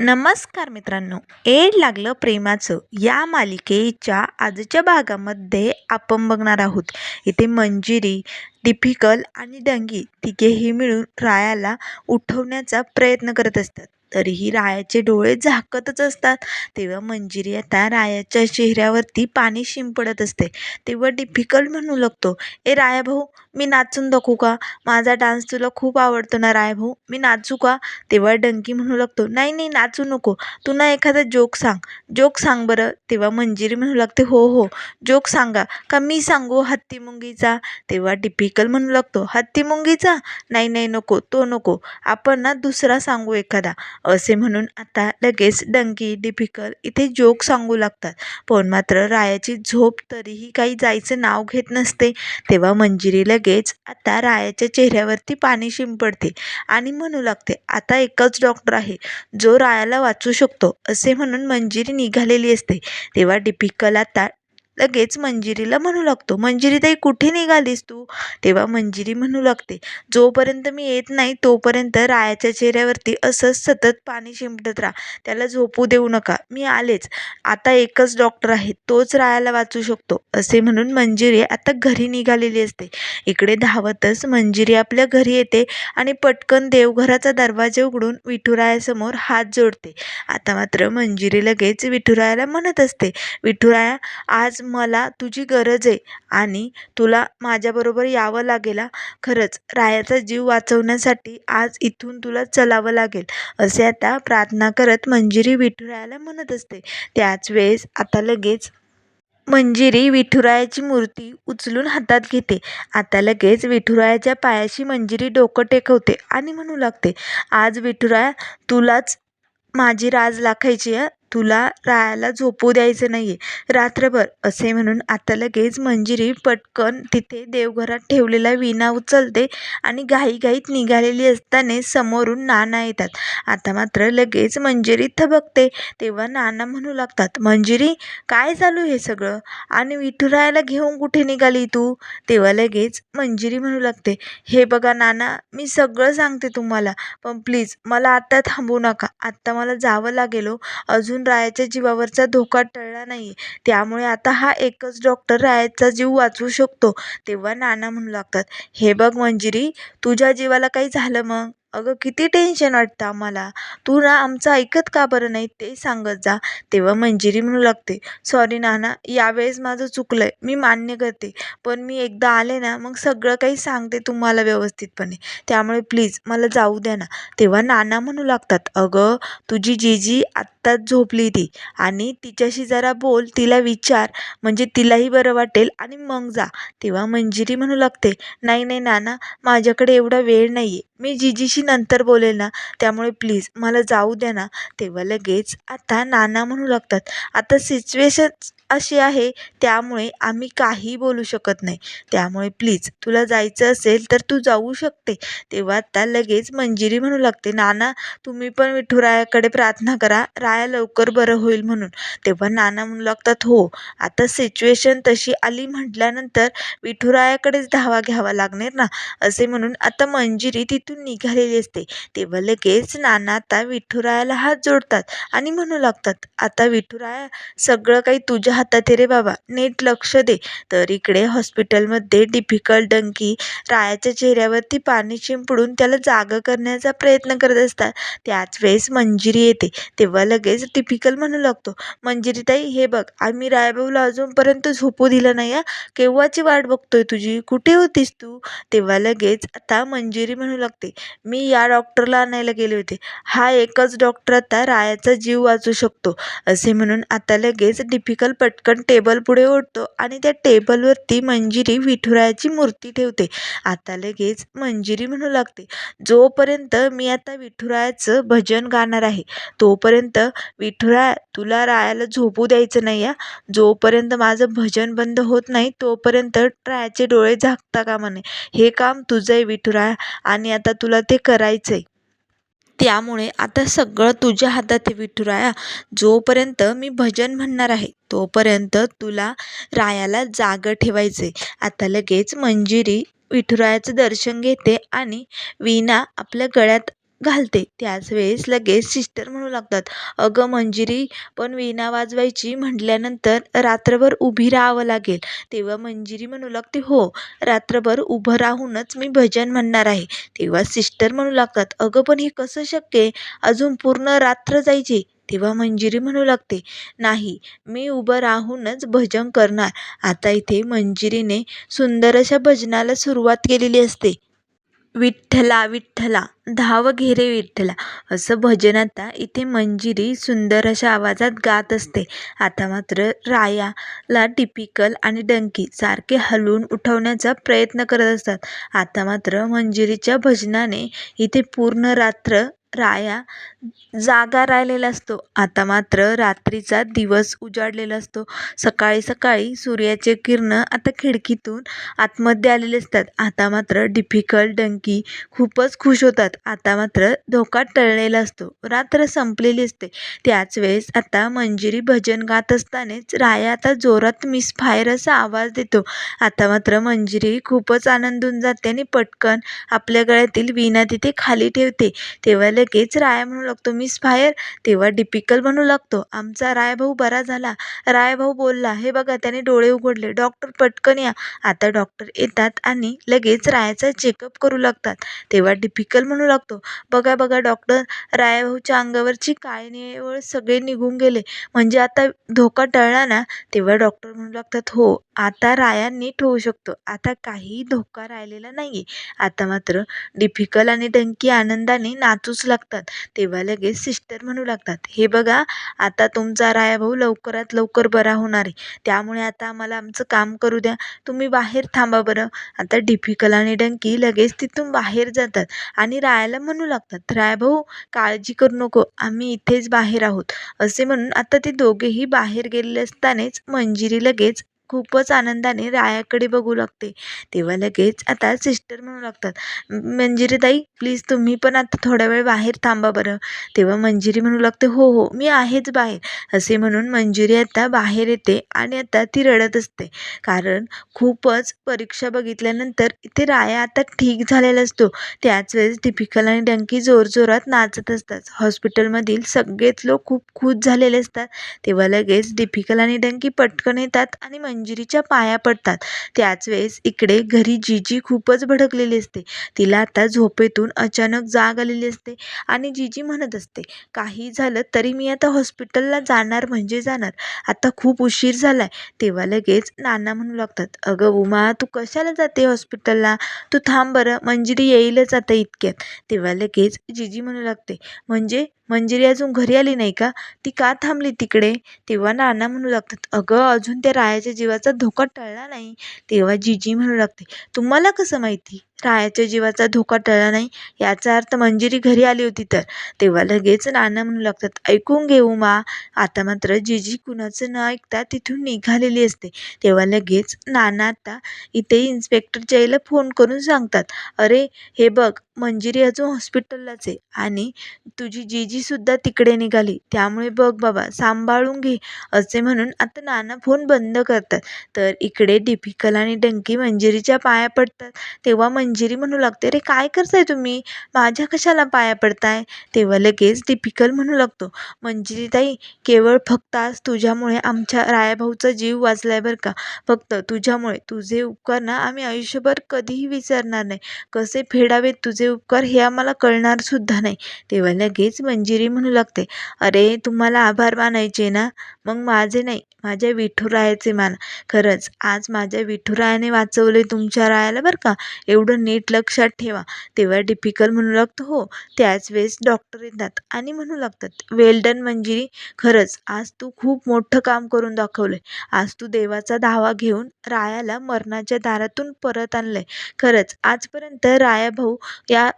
नमस्कार मित्रांनो. एड लागलं प्रेमाचं. या मालिकेच्या आजच्या भागामध्ये आपण बघणार आहोत. इथे मंजिरी डिफिकल आणि डंगी तिघेही मिळून रायाला उठवण्याचा प्रयत्न करत असतात. तरीही रायाचे डोळे झाकतच असतात. तेव्हा मंजिरी आता रायाच्या चेहऱ्यावरती पाणी शिंपडत असते. तेव्हा डिफिकल्ट म्हणू लागतो ए राया भाऊ मी नाचून दाखवू का? माझा डान्स तुला खूप आवडतो ना राय भाऊ मी नाचू का? तेव्हा डंकी म्हणू लागतो नाही नाही नाचू नको. तू ना एखादा जोक सांग. जोक सांग बरं. तेव्हा मंजिरी म्हणू लागते हो हो. जोक सांगा. का मी सांगू हत्ती मुंगीचा? तेव्हा टिपिकल म्हणू लागतो हत्ती मुंगीचा? नाही नाही नको. तो नको. आपण ना दुसरा सांगू एखादा. असे म्हणून आता लगेच डंकी डिफिकल इथे जोक सांगू लागतात. पण मात्र रायाची झोप तरीही काही जायचं नाव घेत नसते. तेव्हा मंजिरीला लगेच आता रायाच्या चेहऱ्यावरती पाणी शिंपडते आणि म्हणू लागते आता एकच डॉक्टर आहे जो रायाला वाचू शकतो असे म्हणून मंजिरी निघालेली असते. तेव्हा डिपिकल आता लगेच मंजिरीला म्हणू लागतो मंजिरी ताई कुठे निघालीस तू? तेव्हा मंजिरी म्हणू लागते जोपर्यंत मी येत नाही तोपर्यंत रायाच्या चेहऱ्यावरती असंच सतत पाणी शिंपडत राहा त्याला झोपू देऊ नका मी आलेच आता एकच डॉक्टर आहे तोच रायाला वाचू शकतो. असे म्हणून मंजिरी आता घरी निघालेली असते. इकडे धावतच मंजिरी आपल्या घरी येते आणि पटकन देवघराचा दरवाजा उघडून विठुरायासमोर हात जोडते. आता मात्र मंजिरी लगेच विठुरायाला म्हणत असते विठुराया आज मला तुझी गरज आहे आणि तुला माझ्याबरोबर यावं लागेल खरंच रायाचा जीव वाचवण्यासाठी आज इथून तुला चलावं लागेल असे आता प्रार्थना करत मंजिरी विठुरायाला म्हणत असते. त्याच वेळेस आता लगेच मंजिरी विठुरायाची मूर्ती उचलून हातात घेते. आता लगेच विठुरायाच्या पायाशी मंजिरी डोकं टेकवते आणि म्हणू लागते आज विठुराया तुलाच माझी राज लाखायची आहे तुला रायाला झोपू द्यायचं नाही आहे रात्रभर असे म्हणून आता लगेच मंजिरी पटकन तिथे देवघरात ठेवलेला विणा उचलते आणि घाईघाईत निघालेली असताना समोरून नाना येतात. आता मात्र लगेच मंजिरी थबकते. तेव्हा नाना म्हणू लागतात मंजिरी काय चालू हे सगळं? आणि विठुरायाला घेऊन कुठे निघाली तू? तेव्हा लगेच मंजिरी म्हणू लागते हे बघा नाना मी सगळं सांगते तुम्हाला. पण प्लीज मला आत्ता थांबू नका. आत्ता मला जावं लागेल हो. अजून अजून रायाच्या जीवावरचा धोका टळला नाही. त्यामुळे आता हा एकच डॉक्टर रायाचा जीव वाचवू शकतो तेव्हा नाना म्हणू लागतात हे बघ मंजिरी तुझ्या जीवाला काही झालं मग? अगं किती टेन्शन वाटतं आम्हाला. तू ना आमचं ऐकत का बरं नाही ते सांगत जा. तेव्हा मंजिरी म्हणू लागते सॉरी नाना यावेळेस माझं चुकलं आहे मी मान्य करते. पण मी एकदा आले ना मग सगळं काही सांगते तुम्हाला व्यवस्थितपणे. त्यामुळे प्लीज मला जाऊ द्या ना. तेव्हा नाना म्हणू लागतात अगं तुझी जीजी आत्ताच झोपली ती आणि तिच्याशी जरा बोल तिला विचार म्हणजे तिलाही बरं वाटेल आणि मग जा. तेव्हा मंजिरी म्हणू लागते नाही नाही नाना माझ्याकडे एवढा वेळ नाही आहे मी जीजीशी नंतर बोलेल ना त्यामुळे प्लीज मला जाऊ द्या ना. तेव्हा लगेच आता नाना म्हणू लागतात. आता सिच्युएशन अशी आहे त्यामुळे आम्ही काही बोलू शकत नाही. त्यामुळे प्लीज तुला जायचं असेल तर तू जाऊ शकते. तेव्हा आता लगेच मंजिरी म्हणू लागते नाना तुम्ही पण विठुरायाकडे प्रार्थना करा राया लवकर बरं होईल म्हणून. तेव्हा नाना म्हणू लागतात हो आता सिच्युएशन तशी आली म्हटल्यानंतर विठुरायाकडेच धावा घ्यावा लागणार ना? असे म्हणून आता मंजिरी तिथून निघालेली असते. तेव्हा लगेच नाना आता विठुरायाला हात जोडतात आणि म्हणू लागतात आता विठुराया सगळं काही तुझ्या हातात आहे रे बाबा नीट लक्ष दे. तर इकडे हॉस्पिटलमध्ये डिफिकल्ट डंकी रायाच्या चेहऱ्यावरती पाणी शिंपडून त्याला जागं करण्याचा प्रयत्न करत असतात. त्याच वेळेस मंजिरी येते. तेव्हा लगेच टिपिकल म्हणू लागतो मंजिरी ताई हे बघ आम्ही रायभाऊला अजूनपर्यंत झोपू दिलं नाही या केव्हाची वाट बघतोय तुझी? कुठे होतीस तू? तेव्हा लगेच आता मंजिरी म्हणू लागते मी या डॉक्टरला आणायला गेले होते. हा एकच डॉक्टर आता रायाचा जीव वाचू शकतो असे म्हणून आता लगेच डिफिकल पटकन टेबल पुढे ओढतो आणि त्या टेबलवरती मंजिरी विठुरायाची मूर्ती ठेवते. आता लगेच मंजिरी म्हणू लागते जोपर्यंत मी आता विठुरायाचं भजन गाणार आहे तोपर्यंत विठुराया तुला रायाला झोपू द्यायचं नाही या जोपर्यंत माझं भजन बंद होत नाही तोपर्यंत रायाचे डोळे झाकता कामा नये. हे काम तुझं आहे विठुराया आणि आता तुला ते करायचं आहे त्यामुळे आता सगळं तुझ्या हातात आहे विठुराया जोपर्यंत मी भजन म्हणणार आहे तोपर्यंत तुला रायाला जागं ठेवायचे आता लगेच मंजिरी विठुरायाचं दर्शन घेते आणि वीणा आपल्या गळ्यात घालते. त्याच वेळेस लगेच सिस्टर म्हणू लागतात. अगं मंजिरी पण वीणा वाजवायची म्हटल्यानंतर रात्रभर उभी राहावं लागेल. तेव्हा मंजिरी म्हणू लागते हो रात्रभर उभं राहूनच मी भजन म्हणणार आहे. तेव्हा सिस्टर म्हणू लागतात अगं पण हे कसं शक्य आहे? अजून पूर्ण रात्र जायची. तेव्हा मंजिरी म्हणू लागते नाही मी उभं राहूनच भजन करणार. आता इथे मंजिरीने सुंदर अशा भजनाला सुरुवात केलेली असते. विठ्ठला विठ्ठला धाव घेरे विठ्ठला. असं भजन आता इथे मंजिरी सुंदर अशा आवाजात गात असते. आता मात्र रायाला टिपिकल आणि डंकी सारखे हलवून उठवण्याचा प्रयत्न करत असतात. आता मात्र मंजिरीच्या भजनाने इथे पूर्ण रात्र राया जागा राहिलेला असतो. आता मात्र रात्रीचा दिवस उजाडलेला असतो. सकाळी सकाळी सूर्याचे किरणं आता खिडकीतून आतमध्ये आलेले असतात. आता मात्र डिफिकल्ट डंकी खूपच खुश होतात. आता मात्र धोका टळलेला असतो. रात्र संपलेली असते. त्याच वेळेस आता मंजिरी भजन गात असतानाच राया आता जोरात मिस फायर असा आवाज देतो. आता मात्र मंजिरी खूपच आनंदून जाते आणि पटकन आपल्या गळ्यातील वीणा तिथे खाली ठेवते. तेव्हा लगेच राया म्हणू लागतो मिस फायर तेव्हा डिपिकल म्हणू लागतो आमचा रायभाऊ बरा झाला. रायभाऊ बोलला हे बघा त्याने डोळे उघडले. डॉक्टर पटकन या. आता डॉक्टर येतात आणि लगेच रायाचा चेकअप करू लागतात. तेव्हा डिपिकल म्हणू लागतो बघा बघा डॉक्टर रायाभाऊच्या अंगावरची काळी निळवळ सगळे निघून गेले. म्हणजे आता धोका टळला ना? तेव्हा डॉक्टर म्हणू लागतात हो आता राया नीट होऊ शकतो. आता काही धोका राहिलेला नाही आता मात्र डिफिकल आणि डंकी आनंदाने नाचूच लागतात. तेव्हा लगेच सिस्टर म्हणू लागतात. हे बघा आता तुमचा रायाभाऊ लवकरात लवकर बरा होणार आहे. त्यामुळे आता आम्हाला आमचं काम करू द्या. तुम्ही बाहेर थांबा बरं. आता डिफिकल आणि डंकी लगेच तिथून बाहेर जातात आणि रायाला म्हणू लागतात रायाभाऊ काळजी करू नको. आम्ही इथेच बाहेर आहोत. असे म्हणून आता ते दोघेही बाहेर गेलेले असतानाच मंजिरी लगेच खूपच आनंदाने रायाकडे बघू लागते. तेव्हा लगेच आता सिस्टर म्हणू लागतात मंजिरी ताई प्लीज तुम्ही पण आता थोडा वेळ बाहेर थांबा बरं. तेव्हा मंजिरी म्हणू लागते हो हो मी आहेच बाहेर. असे म्हणून मंजिरी आता बाहेर येते आणि आता ती रडत असते. कारण खूपच परीक्षा बघितल्यानंतर इथे राया आता ठीक झालेला असतो. त्याच वेळेस दीपिकल आणि डंकी जोरजोरात नाचत असतात. हॉस्पिटलमधील सगळेच लोक खूप खुश झालेले असतात. तेव्हा लगेच डिफिकल आणि डंकी पटकन येतात आणि मंजिरीच्या पाया पडतात. त्याच वेळेस इकडे घरी जीजी खूपच भडकलेली असते. तिला आता झोपेतून अचानक जाग आलेली असते आणि जीजी म्हणत असते काही झालं तरी मी आता हॉस्पिटलला जाणार म्हणजे जाणार. आता खूप उशीर झाला आहे तेव्हा लगेच नाना म्हणू लागतात अगं उमा तू कशाला जाते हॉस्पिटलला? तू थांब बरं मंजिरी येईलच आता इतक्यात. तेव्हा लगेच जीजी म्हणू लागते म्हणजे मंजिरी अजून घरी आली नाही का? ती का थांबली तिकडे? तेव्हा नाना म्हणू लागतात अगं अजून त्या रायाच्या जीवाचा धोका टळला नाही. तेव्हा जीजी म्हणू लागते तुम्हाला कसं माहिती? रायाच्या जीवाचा धोका टळला नाही याचा अर्थ मंजिरी घरी आली होती तर. तेव्हा लगेच नाना म्हणू लागतात ऐकून घेऊ मा. आता मात्र जीजी कुणाचं न ऐकता तिथून निघालेली असते. तेव्हा लगेच नाना आता इथे इन्स्पेक्टर जयला फोन करून सांगतात अरे हे बघ मंजिरी अजून हॉस्पिटललाच आहे आणि तुझी जीजीसुद्धा तिकडे निघाली. त्यामुळे बघ बाबा सांभाळून घे. असे म्हणून आता नाना फोन बंद करतात. तर इकडे डिफिकल आणि डंकी मंजिरीच्या पाया पडतात. तेव्हा मंजिरी म्हणू लागते. अरे काय करताय तुम्ही? माझ्या कशाला पाया पडताय? तेव्हा लगेच दीपिकल म्हणू लागतो. मंजिरी ताई केवळ फक्त आज तुझ्यामुळे आमच्या रायाभाऊचा जीव वाचलाय बरं का. फक्त तुझ्यामुळे. तुझे उपकार ना आम्ही आयुष्यभर कधीही विसरणार नाही. कसे फेडावेत तुझे उपकार हे आम्हाला कळणार सुद्धा नाही. तेव्हा लगेच मंजिरी म्हणू लागते. अरे तुम्हाला आभार मानायचे ना? मग माझे नाही. माझ्या विठुरायाचे मान. खरंच आज माझ्या विठुरायाने वाचवले तुमच्या रायाला बरं का? एवढं नीट लक्षात ठेवा. तेव्हा डिफिकल म्हणू लागतो हो. त्याच वेळेस डॉक्टर येतात आणि म्हणू लागतात वेल डन मंजिरी खरंच आज तू खूप मोठं काम करून दाखवलं आहे आज तू देवाचा धावा घेऊन रायाला मरणाच्या दारातून परत आणलं आहे खरंच आजपर्यंत राया भाऊ या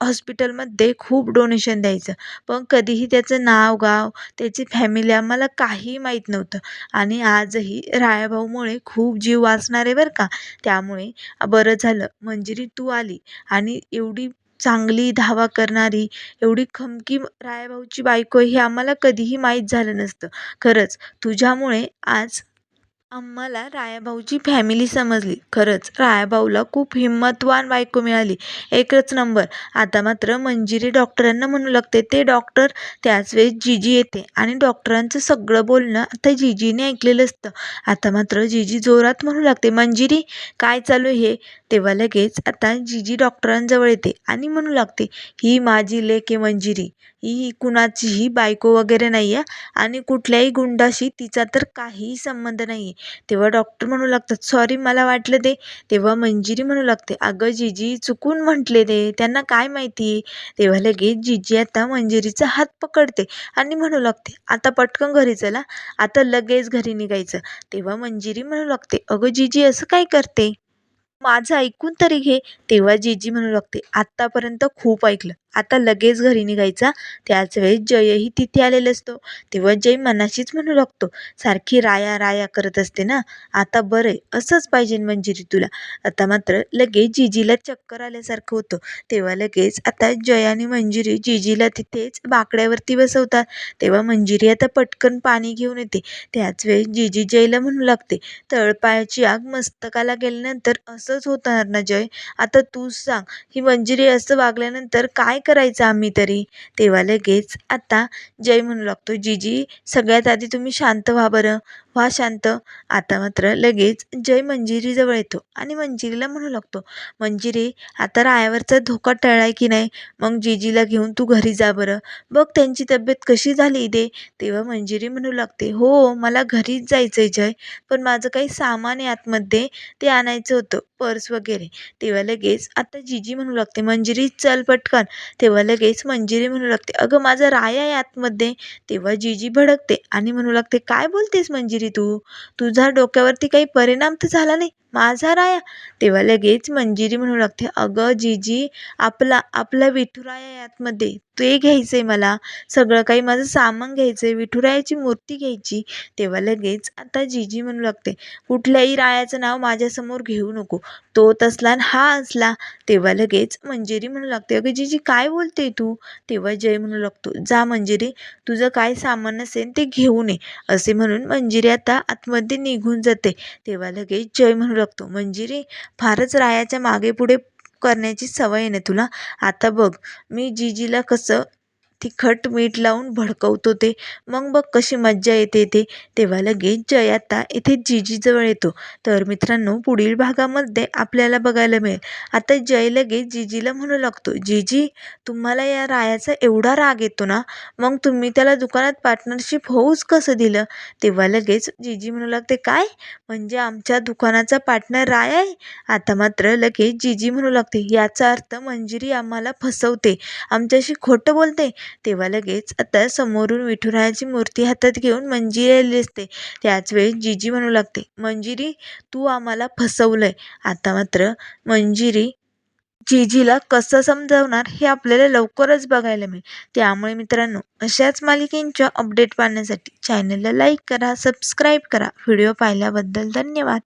हॉस्पिटलमध्ये खूप डोनेशन द्यायचं. पण कधीही त्याचं नाव गाव त्याची फॅमिली आम्हाला काही माहीत नव्हतं. आणि आजही रायाभाऊमुळे खूप जीव वाचणार आहे बरं का. त्यामुळे बरं झालं. मंजिरी तू आली आणि एवढी चांगली धावा करणारी एवढी खमकी रायाभाऊची बायको हे आम्हाला कधीही माहीत झालं नसतं. खरंच तुझ्यामुळे आज आम्हाला रायाभाऊची फॅमिली समजली. खरंच रायाभाऊला खूप हिंमतवान बायको मिळाली. एकच नंबर आता मात्र मंजिरी डॉक्टरांना म्हणू लागते ते डॉक्टर त्याच वेळेस जिजी येते आणि डॉक्टरांचं सगळं बोलणं आता जिजीने ऐकलेलं असतं. आता मात्र जिजी जोरात म्हणू लागते मंजिरी काय चालू हे? तेव्हा लगेच आता जिजी डॉक्टरांजवळ येते आणि म्हणू लागते ही माझी लेख आहे मंजिरी. ही कुणाचीही बायको वगैरे नाही आहे आणि कुठल्याही गुंडाशी तिचा तर काहीही संबंध नाही आहे तेव्हा डॉक्टर म्हणू लागतात सॉरी मला वाटलं ते. तेव्हा मंजिरी म्हणू लागते अगं जिजी चुकून म्हटले ते त्यांना काय माहिती? तेव्हा लगेच जिजी आता मंजिरीचा हात पकडते आणि म्हणू लागते आता पटकन घरी चला आता लगेच घरी निघायचं. तेव्हा मंजिरी म्हणू लागते अगं जिजी असं काय करते? माझं ऐकून तरी घे. तेव्हा जिजी म्हणू लागते आत्तापर्यंत खूप ऐकलं आता लगेच घरी निघायचा. त्याच वेळेस जयही तिथे आलेला असतो. तेव्हा जय मनाशीच म्हणू लागतो सारखी राया राया करत असते ना? आता बरं आहे असंच पाहिजे मंजिरी तुला. आता मात्र लगेच जिजीला चक्कर आल्यासारखं होतं. तेव्हा लगेच आता जय आणि मंजिरी जिजीला तिथेच बाकड्यावरती बसवतात. तेव्हा मंजिरी आता पटकन पाणी घेऊन येते. त्याच वेळेस जिजी जयला म्हणू लागते तळपायाची आग मस्तकाला गेल्यानंतर असंच होणार ना जय? आता तूच सांग ही मंजिरी असं वागल्यानंतर काय करायचं आम्ही तरी? तेव्हा लगेच आता जय म्हणू लागतो. जीजी सगळ्यात आधी तुम्ही शांत व्हा बरं. व्हा शांत. आता मात्र लगेच जय मंजिरीजवळ येतो आणि मंजिरीला म्हणू लागतो मंजिरी आता रायावरचा धोका टळलाय की नाही? मग जिजीला घेऊन तू घरी जा बरं. बघ त्यांची तब्येत कशी झाली दे तेव्हा मंजिरी म्हणू लागते हो मला घरीच जायचं आहे जय पण माझं काही सामान आहे आतमध्ये ते आणायचं होतं पर्स वगैरे. तेव्हा लगेच आता जिजी म्हणू लागते मंजिरी चल पटकन. तेव्हा लगेच मंजिरी म्हणू लागते अगं माझा राया आहे आतमध्ये. तेव्हा जीजी भडकते आणि म्हणू लागते काय बोलतेस मंजिरी? तू? तुझा डोक्यावरती काही परिणाम तर झाला नाही. माझा राया? तेव्हा लगेच मंजिरी म्हणू लागते. अगं जीजी आपला आपला विठुराया यातमध्ये ते घ्यायचं आहे मला. सगळं काही माझं सामान घ्यायचं आहे विठुरायाची मूर्ती घ्यायची. तेव्हा लगेच आता जीजी म्हणू लागते कुठल्याही रायाचं नाव माझ्यासमोर घेऊ नको. तो तसला आणि हा असला. तेव्हा लगेच मंजिरी म्हणू लागते अगं जीजी काय बोलते तू? तेव्हा जय म्हणू लागतो जा मंजिरी तुझं काय सामान असेल ते घेऊन ये असे म्हणून मंजिरी आता आतमध्ये निघून जाते. तेव्हा लगेच जय म्हणू लागतो मंजिरी फारच रायाच्या मागे पुढे करण्याची सवय आहे ना तुला? आता बघ मी जीजीला कसं तिखट मीठ लावून भडकवतो ते. मग बघ कशी मज्जा येते ते. तेव्हा लगेच जय आता इथे जिजीजवळ येतो. तर मित्रांनो पुढील भागामध्ये आपल्याला बघायला मिळेल. आता जय लगेच जिजीला म्हणू लागतो जिजी तुम्हाला या रायाचा एवढा राग येतो ना? मग तुम्ही त्याला दुकानात पार्टनरशिप होऊच कसं दिलं? तेव्हा लगेच जिजी म्हणू लागते काय? म्हणजे आमच्या दुकानाचा पार्टनर राय आहे? आता मात्र लगेच जिजी म्हणू लागते याचा अर्थ मंजिरी आम्हाला फसवते. आमच्याशी खोटं बोलते. तेव्हा लगेच आता समोरून विठुरायाची मूर्ती हातात घेऊन मंजिरी आलेली असते त्याच वेळेस जिजी म्हणू लागते मंजिरी तू आम्हाला फसवलंय. आता मात्र मंजिरी जिजीला कसं समजावणार हे आपल्याला लवकरच बघायला मिळेल. त्यामुळे मित्रांनो अशाच मालिकेंच्या अपडेट पाहण्यासाठी चॅनलला लाईक करा सबस्क्राईब करा. व्हिडिओ पाहिल्याबद्दल धन्यवाद.